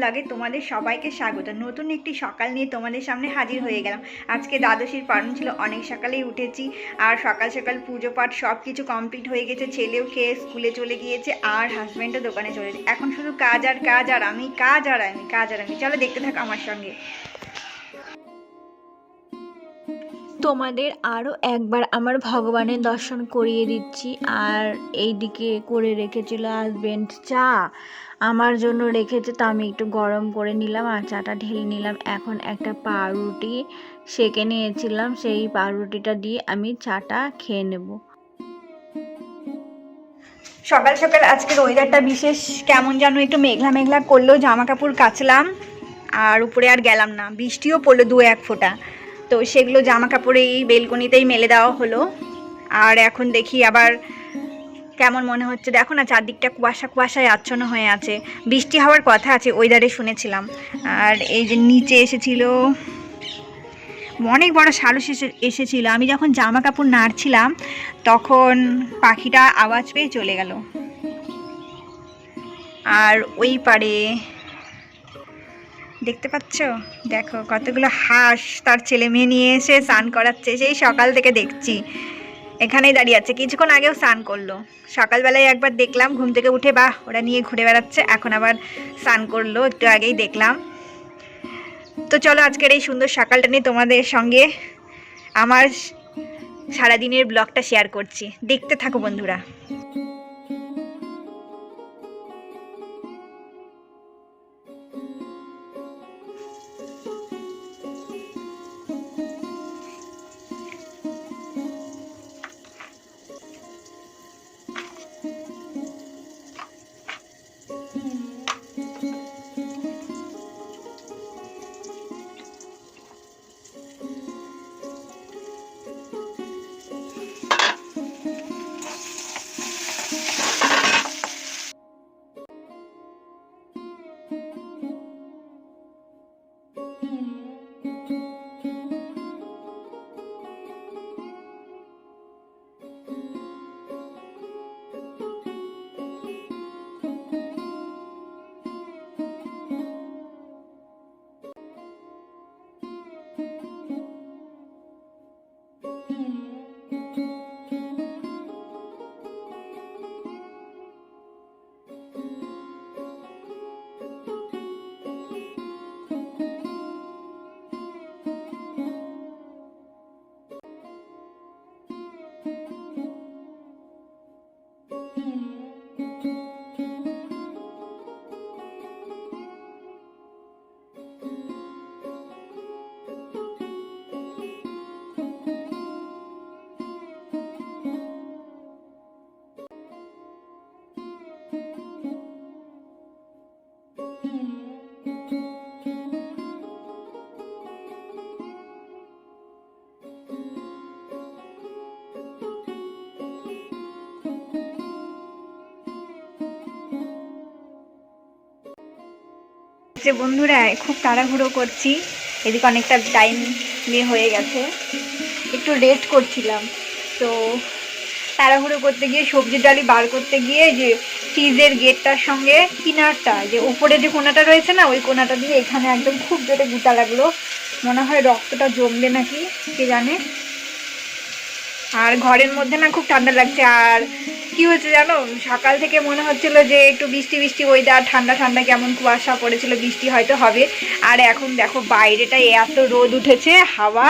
ব্লগে তোমাদের সবাইকে স্বাগত। নতুন একটি সকাল নিয়ে তোমাদের সামনে হাজির হয়ে গেলাম। আজকে দ্বাদশীর পালন ছিল, অনেক সকালেই উঠেছি আর সকাল সকাল পুজো পাঠ সব কিছু কমপ্লিট হয়ে গেছে, ছেলেও খেয়ে স্কুলে চলে গিয়েছে আর হাজব্যান্ডও দোকানে চলে এখন শুধু কাজ আর কাজ আর আমি, কাজ আর আমি, কাজ আর আমি। চলো দেখতে থাকো আমার সঙ্গে। তোমাদের আরও একবার আমার ভগবানের দর্শন করিয়ে দিচ্ছি। আর এইদিকে করে রেখেছিল হাজবেন্ড চা। আমার জন্য রেখেছে তো আমি একটু গরম করে নিলাম আর চাটা ঢেলে নিলাম। এখন একটা পাউরুটি সেকে নিয়েছিলাম। সেই পাউরুটিটা দিয়ে আমি চাটা খেয়ে নেব। সকাল সকাল আজকের ওয়েদারটা বিশেষ কেমন যেন একটু মেঘলা মেঘলা করলেও জামা কাপড় কাচলাম। আর উপরে আর গেলাম না। বৃষ্টিও পড়ল দু এক ফোঁটা। তো সেগুলো জামা কাপড়ে এই বেলকনিতেই মেলে দেওয়া হলো। আর এখন দেখি আবার কেমন মনে হচ্ছে। দেখো না, চারদিকটা কুয়াশা কুয়াশায় আচ্ছন্ন হয়ে আছে। বৃষ্টি হওয়ার কথা আছে, ওয়েদারে শুনেছিলাম। আর এই যে নিচে এসেছিল, অনেক বড় সারস এসে, এসেছিল। আমি যখন জামা কাপড় নাড়ছিলাম, তখন পাখিটা আওয়াজ পেয়ে চলে গেল। আর ওই পারে দেখতে পাচ্ছ? দেখো, কতগুলো হাঁস তার ছেলে মেয়ে নিয়ে এসে স্নান করাচ্ছে, সেই সকাল থেকে দেখছি। এখানেই দাঁড়িয়ে আছে, কিছুক্ষণ আগেও স্নান করল। সকালবেলায় একবার দেখলাম, ঘুম থেকে উঠে বাহ, ওরা নিয়ে ঘুরে বেড়াচ্ছে, এখন আবার স্নান করল, একটু আগেই দেখলাম। তো চলো আজকের এই সুন্দর সকালটা নিয়ে তোমাদের সঙ্গে আমার সারাদিনের ব্লগটা শেয়ার করছি। দেখতে থাকো বন্ধুরা। যে বন্ধুরা, খুব তাড়াহুড়ো করছি। এদিকে অনেকটা টাইম নিয়ে হয়ে গেছে। একটু রেস্ট করছিলাম। তো তাড়াহুড়ো করতে গিয়ে সবজির ডালি বার করতে গিয়ে যে ফ্রিজের গেটটার সঙ্গে কিনারটা, যে উপরে যে কোনাটা রয়েছে না, ওই কোনাটা দিয়ে এখানে একদম খুব জোরে গুতা লাগল। মনে হয় রক্তটা জমবে নাকি, কে জানে? আর ঘরের মধ্যে না খুব ঠান্ডা লাগছে। আর কি হয়েছে জানো? সকাল থেকে মনে হচ্ছিল যে একটু বৃষ্টি বৃষ্টি ওয়েদার ঠান্ডা ঠান্ডা কেমন কুয়াশা পড়েছিল, বৃষ্টি হয়তো হবে। আর এখন দেখো বাইরেটা এত রোদ উঠেছে, হাওয়া।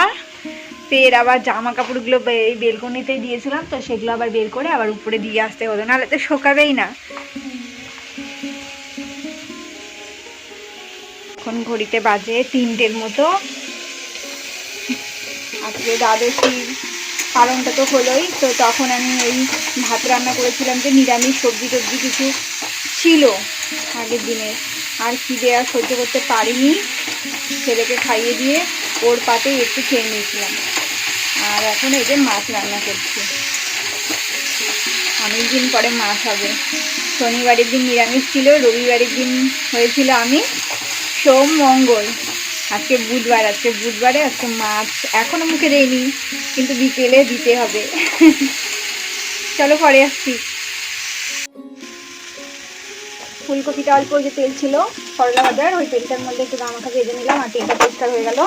ফের আবার জামা কাপড়গুলো এই বেলকনিতেই দিয়েছিলাম, তো সেগুলো আবার বের করে আবার উপরে দিয়ে আসতে হতো। নাহলে তো শোকাবেই না। এখন ঘড়িতে বাজে তিনটের মতো। আজকে দ্বাদশীর পালনটা তো হলোই। তো তখন আমি ওই ভাত রান্না করেছিলাম যে নিরামিষ সবজি টবজি কিছু ছিল আগের দিনে। আর খিদে আর সহ্য করতে পারিনি। ছেলেকে খাইয়ে দিয়ে ওর পাতে একটু খেয়ে নিয়েছিলাম। আর এখন এই যে মাছ রান্না করছি। অনেক দিন পরে মাছ হবে। শনিবারের দিন নিরামিষ ছিল, রবিবারের দিন হয়েছিল আমি সোম মঙ্গল। আজকে বুধবার, আজকে বুধবারে আজকে মাছ এখনও মুখে দেয়নি কিন্তু বিকেলে দিতে হবে। চলো পরে আসছি। ফুলকপিটা অল্প ওই যে তেল ছিল, করলা ভাজার, ওই তেলটার মধ্যে একটু গামাখা ভেজে নিলাম, আর তেলটা পরিষ্কার হয়ে গেল।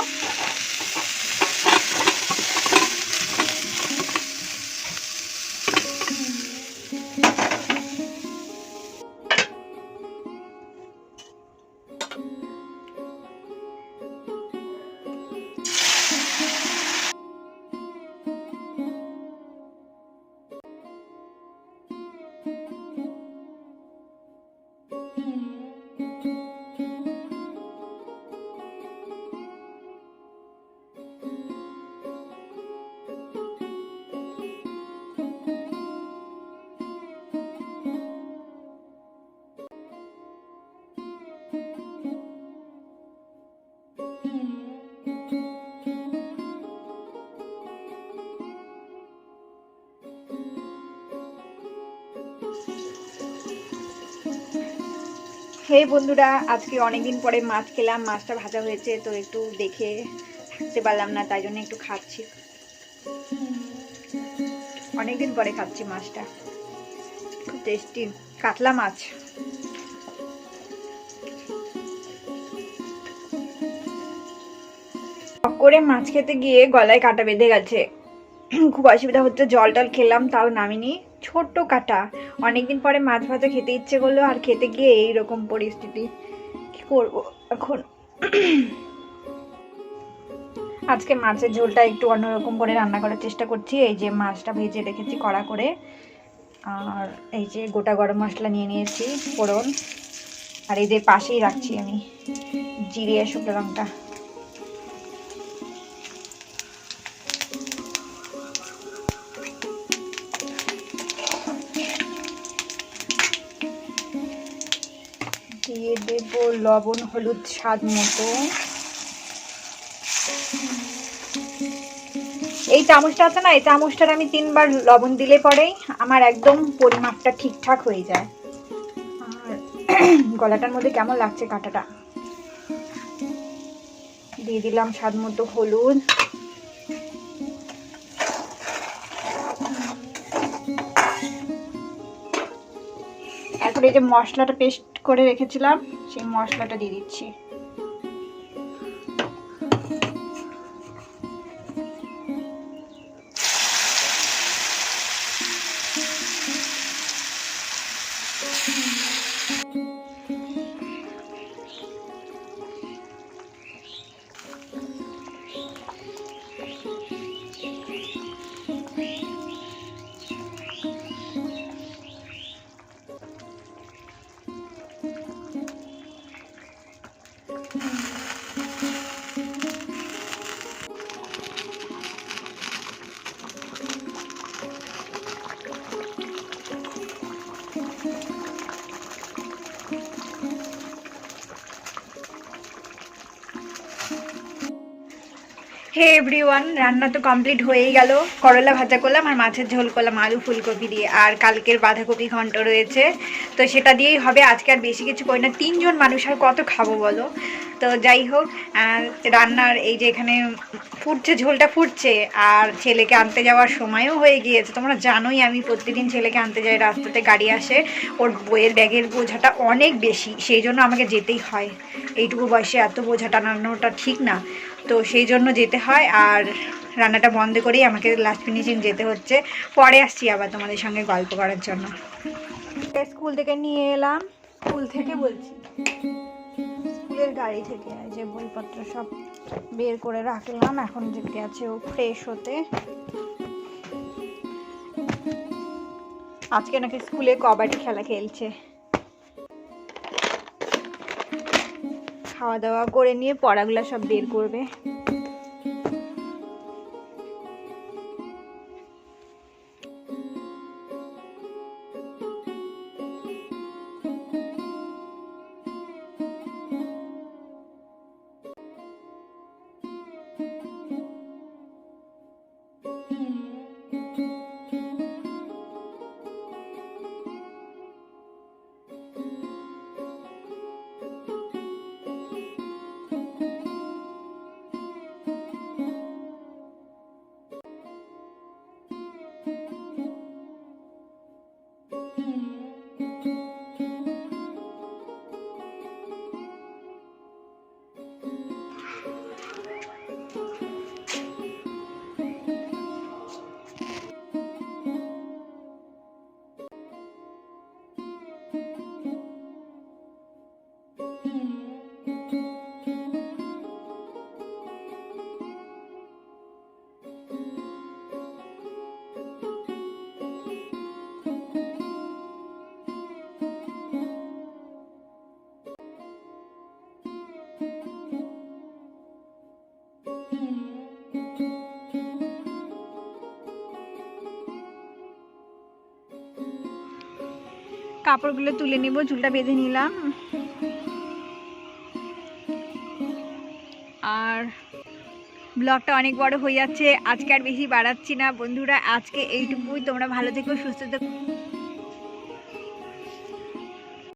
হে বন্ধুরা, আজকে অনেকদিন পরে মাছ খেলাম, মাছটা ভাজা হয়েছে, তো একটু দেখে থাকতে পারলাম না, তাই জন্য একটু খাচ্ছি। অনেকদিন পরে খাচ্ছি মাছটা। খুব টেস্টি কাতলা মাছ। করে মাছ খেতে গিয়ে গলায় কাটা বেঁধে গেছে। খুব অসুবিধা হচ্ছে জল টল খেলাম, তাও নামিনি। ছোট্ট কাটা। অনেকদিন পরে মাছ ভাজা খেতে ইচ্ছে করল আর খেতে গিয়ে এই রকম পরিস্থিতি। কি করব এখন? আজকে মাছের ঝোলটা একটু অন্যরকম করে রান্না করার চেষ্টা করছি। এই যে মাছটা ভেজে রেখেছি কড়া করে। আর এই যে গোটা গরম মশলা নিয়ে নিয়েছি, ফোড়ন। আর যে পাশেই রাখছি আমি জিরে শুকনো লঙ্কা। দিয়ে দেব লবণ, হলুদ স্বাদ মতো। এই চামচটা আছে না, এই চামচটার আমি তিনবার লবণ দিলে পরেই আমার একদম পরিমাপটা ঠিকঠাক হয়ে যায়। আর গলাটার মধ্যে কেমন লাগছে কাঁটাটা? দিয়ে দিলাম স্বাদ মতো হলুদ। এখন এই যে মশলাটা পেস্ট করে রেখেছিলাম সেই মশলাটা দিয়ে দিচ্ছি। হে এভরিওয়ান রান্না তো কমপ্লিট হয়েই গেল। করলা ভাজা করলাম আর মাছের ঝোল করলাম, আলু ফুলকপি দিয়ে। আর কালকের বাঁধাকপি ঘন্ট রয়েছে। তো সেটা দিয়েই হবে। আজকে আর বেশি কিছু করি না। তিনজন মানুষ আর কত খাব বলো? তো যাই হোক রান্নার এই যে এখানে ফুটছে, ঝোলটা ফুটছে। আর ছেলেকে আনতে যাওয়ার সময়ও হয়ে গিয়েছে। তোমরা জানোই আমি প্রতিদিন ছেলেকে আনতে যাই, রাস্তাতে গাড়ি আসে। ওর বইয়ের ব্যাগের বোঝাটা অনেক বেশি। সেই জন্য আমাকে যেতেই হয়। এইটুকু বয়সে এত বোঝা টানানোটা ঠিক না। তো সেই জন্য যেতে হয় আর রান্নাটা বন্ধ করেই আমাকে লাস্ট ফিনিশিং যেতে হচ্ছে। পরে আসছি আবার তোমাদের সঙ্গে গল্প করার জন্য। স্কুল থেকে নিয়ে এলাম। স্কুল থেকে বলছি। স্কুলের গাড়ি থেকে যে বইপত্র সব বের করে রাখলাম। এখন যেতে আছে ও ফ্রেশ হতে। আজকে নাকি স্কুলে কবাডি খেলা খেলছে। খাওয়া দাওয়া করে নিয়ে পড়াগুলো সব বের করবে। কাপড়গুলো তুলে নেব, চুলটা বেঁধে নিলাম। আর ব্লগটা অনেক বড় হয়ে যাচ্ছে, আজকে আর বেশি বাড়াচ্ছি না। বন্ধুরা, আজকে এইটুকুই। তোমরা ভালো থেকো, সুস্থ থেকো।